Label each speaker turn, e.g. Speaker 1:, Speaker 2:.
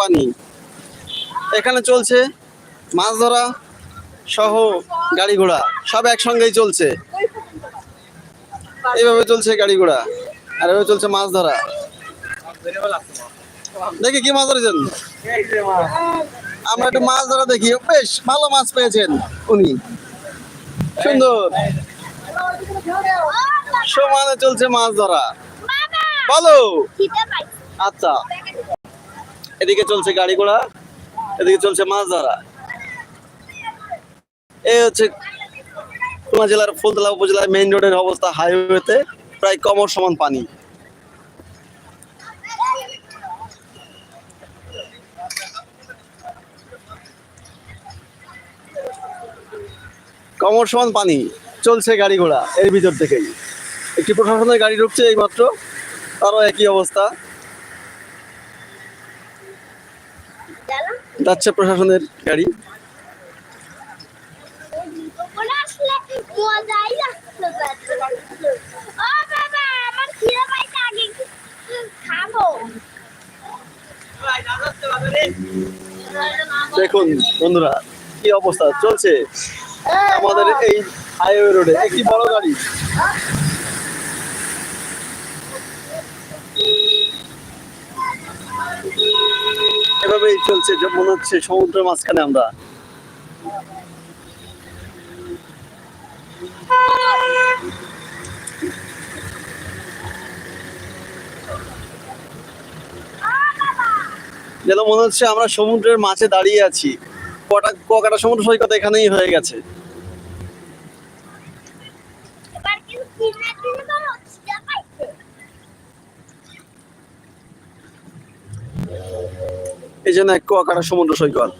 Speaker 1: পানি। এখানে চলছে মাছ ধরা সহ গাড়ি ঘোড়া। সব একসঙ্গেই চলছে। এইভাবে চলছে গাড়ি ঘোড়া। আর এভাবে চলছে মাছ ধরা। দেখি কি মাছ ধরেছেন? আমরা একটু মাছ ধরা দেখি। বেশ ভালো মাছ পেয়েছেন উনি। সুন্দর। সমানে চলছে মাছ ধরা। বলো। আচ্ছা। এদিকে চলছে গাড়ি ঘোড়া, এদিকে চলছে মাছ ধরা। এই হচ্ছে খুলনা জেলার ফুলতলা উপজেলার মেইন রোডের অবস্থা হাইওয়েতে প্রায় কমর সমান পানি। কমর সমান পানি, চলছে গাড়ি ঘোড়া, এর ভিতর থেকেই। একটি প্রশাসনের গাড়ি ঢুকছে এইমাত্র তারও একই অবস্থা। যাচ্ছে প্রশাসনের গাড়ি। দেখুন, বন্ধুরা, কি অবস্থা? চলছে। আমাদের এই হাইওয়ে রোডে একটি বড় গাড়ি। এভাবেই চলছে মনে হচ্ছে সমুদ্রের মাঝখানে আমরা। যেন মনে হচ্ছে আমরা সমুদ্রের মাঝে দাঁড়িয়ে আছি। কটা ককাটা সমুদ্র সৈকত এখানেই হয়ে গেছে। এই জন্য কুয়াকাটা সমুদ্র সৈকত।